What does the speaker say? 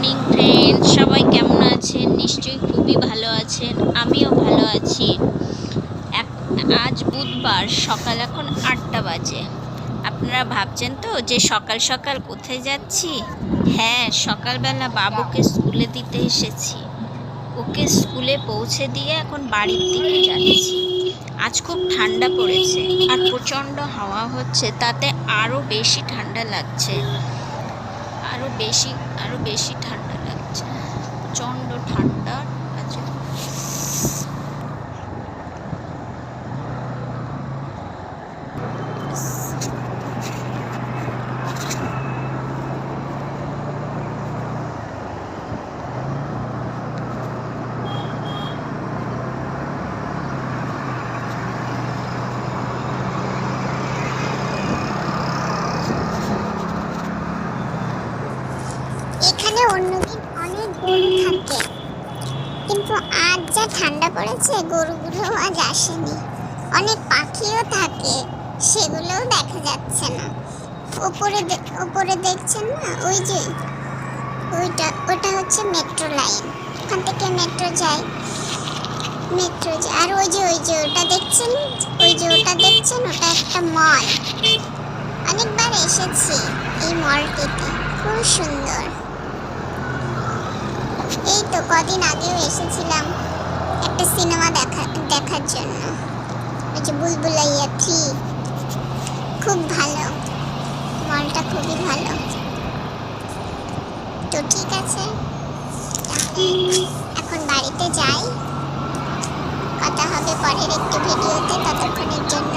Morning friend সবাই কেমন আছেন? নিশ্চয়ই খুবই ভালো আছেন, আমিও ভালো আছি। আজ বুধবার, সকাল এখন আটটা বাজে। আপনারা ভাবছেন তো যে সকাল সকাল কোথায় যাচ্ছি? হ্যাঁ সকালবেলা বাবুকে স্কুলে দিতে এসেছি। ওকে স্কুলে পৌঁছে দিয়ে এখন বাড়ির দিকে যাচ্ছি। আজ খুব ঠান্ডা পড়েছে আর প্রচণ্ড হাওয়া হচ্ছে, তাতে আরও বেশি ঠান্ডা লাগছে। আরও বেশি আরও বেশি ঠান্ডা লাগছে। প্রচণ্ড ঠান্ডা। এখানে অন্যদিন অনেক গরু থাকে কিন্তু আজ যা ঠান্ডা পড়েছে, গরুগুলো আজ আসেনি। অনেক পাখিও থাকে, সেগুলোও দেখা যাচ্ছে না। ওপরে ওপরে দেখছেন না? ওই যে, ওইটা, ওটা হচ্ছে মেট্রো লাইন ওখান থেকে মেট্রো যায়। মেট্রো যায়। আর ওই যে ওই যে, ওটা দেখছেন? ওই যে, ওটা দেখছেন? ওটা একটা মল অনেকবার এসেছি এই মলটিতে খুব সুন্দর। এই তো কদিন আগেও এসেছিলাম একটা সিনেমা দেখা দেখার জন্য। ওই যে বুলবুলাইয়া থ্রি। খুব ভালো। মলটা খুবই ভালো। তো ঠিক আছে। এখন বাড়িতে যাই। কথা হবে পরের একটি ভিডিওতে। ততক্ষণের জন্য